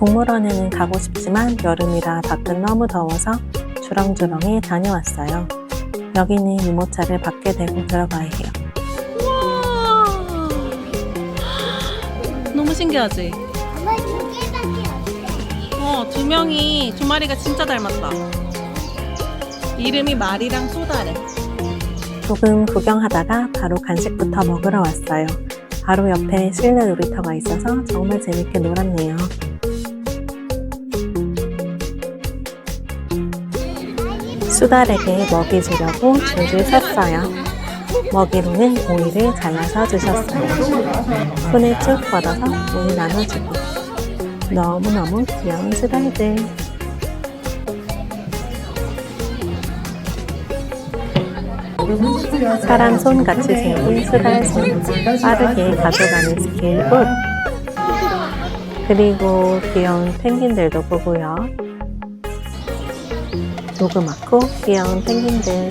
동물원에는 가고 싶지만 여름이라 밖은 너무 더워서 주렁주렁히 다녀왔어요. 여기는 유모차를 밖에 대고 들어가야 해요. 우와. 너무 신기하지? 엄마 두 개밖에 없어. 어, 두 명이, 두 마리가 진짜 닮았다. 이름이 말이랑 소다래. 조금 구경하다가 바로 간식부터 먹으러 왔어요. 바로 옆에 실내 놀이터가 있어서 정말 재밌게 놀았네요. 수달에게 먹이 주려고 줄을 섰어요. 먹이로는 오이를 잘라서 주셨어요. 손을 쭉 뻗어서 오이 나눠주고 너무너무 귀여운 수달들. 사람 손 같이 생긴 수달 손 빠르게 가져가는 스케일 굿 그리고 귀여운 펭귄들도 보고요 조그맣고 귀여운 펭귄들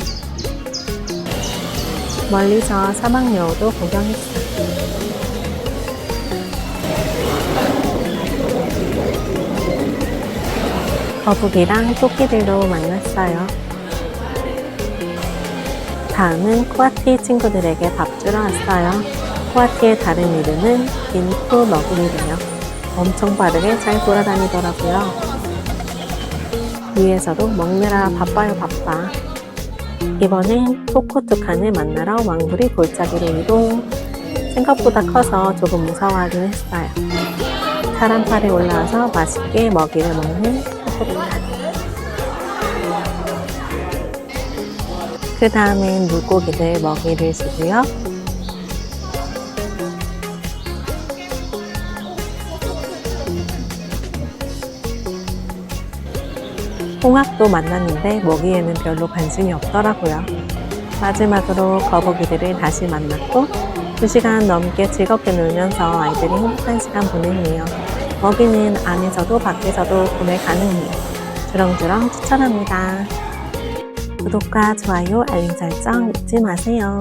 멀리서 사막여우도 구경했어 거북이랑 토끼들도 만났어요 다음은 코아티 친구들에게 밥 주러 왔어요. 코아티의 다른 이름은 빈프 너구리래요. 엄청 빠르게 잘 돌아다니더라고요. 위에서도 먹느라 바빠요 바빠. 이번엔 토코투칸을 만나러 왕구리 골짜기로 이동. 생각보다 커서 조금 무서워하긴 했어요. 사람 팔에 올라와서 맛있게 먹이를 먹는 토코투칸. 그 다음엔 물고기들 먹이를 주고요. 홍학도 만났는데 먹이에는 별로 관심이 없더라고요. 마지막으로 거북이들을 다시 만났고 2시간 넘게 즐겁게 놀면서 아이들이 행복한 시간 보냈네요. 먹이는 안에서도 밖에서도 구매 가능해요. 주렁주렁 추천합니다. 구독과 좋아요, 알림 설정 잊지 마세요.